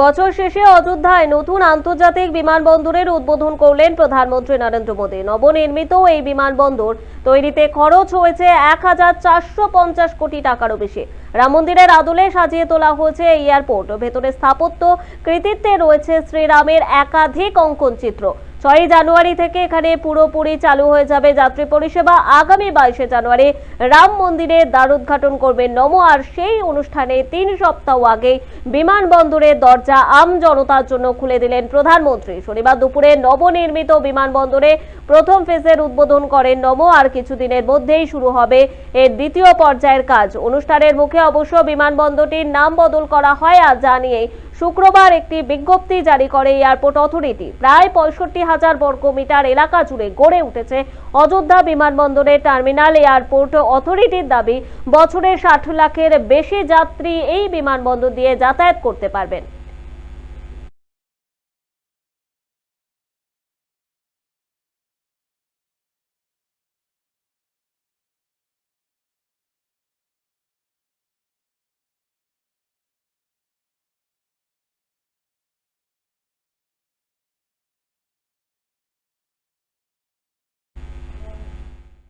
বছর শেষে অযোধ্যায় নতুন আন্তর্জাতিক বিমানবন্দরের উদ্বোধন করলেন প্রধানমন্ত্রী নরেন্দ্র মোদী। নবনির্মিত এই বিমানবন্দর তৈরিতে খরচ হয়েছে এক হাজার চারশো পঞ্চাশ কোটি টাকারও বেশি। রাম মন্দিরের আদলে সাজিয়ে তোলা হয়েছে এই এয়ারপোর্ট। ভেতরে স্থাপত্য, কৃতিত্বে রয়েছে শ্রীরামের একাধিক অঙ্কন চিত্র। ছয়ই জানুয়ারি থেকে এখানে পুরোপুরি চালু হয়ে যাবে যাত্রী পরিষেবা। আগামী বাইশে জানুয়ারি রাম মন্দিরে দ্বার উদ্ঘাটন করবেন নমো, আর সেই অনুষ্ঠানে তিন সপ্তাহ আগে বিমানবন্দরের দরজা আম জনতার জন্য খুলে দিলেন প্রধানমন্ত্রী। শনিবার দুপুরে নবনির্মিত বিমানবন্দরে প্রথম ফেজের উদ্বোধন করেন নমো, আর কিছুদিনের মধ্যেই শুরু হবে এর দ্বিতীয় পর্যায়ের কাজ। অনুষ্ঠানের মুখে অবশ্য বিমানবন্দরটির নাম বদল করা হয় আর জানিয়ে শুক্রবার একটি বিজ্ঞপ্তি জারি করে এয়ারপোর্ট অথরিটি। প্রায় পঁয়ষট্টি হাজার বর্গ মিটার এলাকা জুড়ে গড়ে উঠেছে অযোধ্যা বিমানবন্দরের টার্মিনাল এয়ারপোর্ট অথরিটির দাবি, বছরে ষাট লাখের বেশি যাত্রী এই বিমানবন্দর দিয়ে যাতায়াত করতে পারবেন।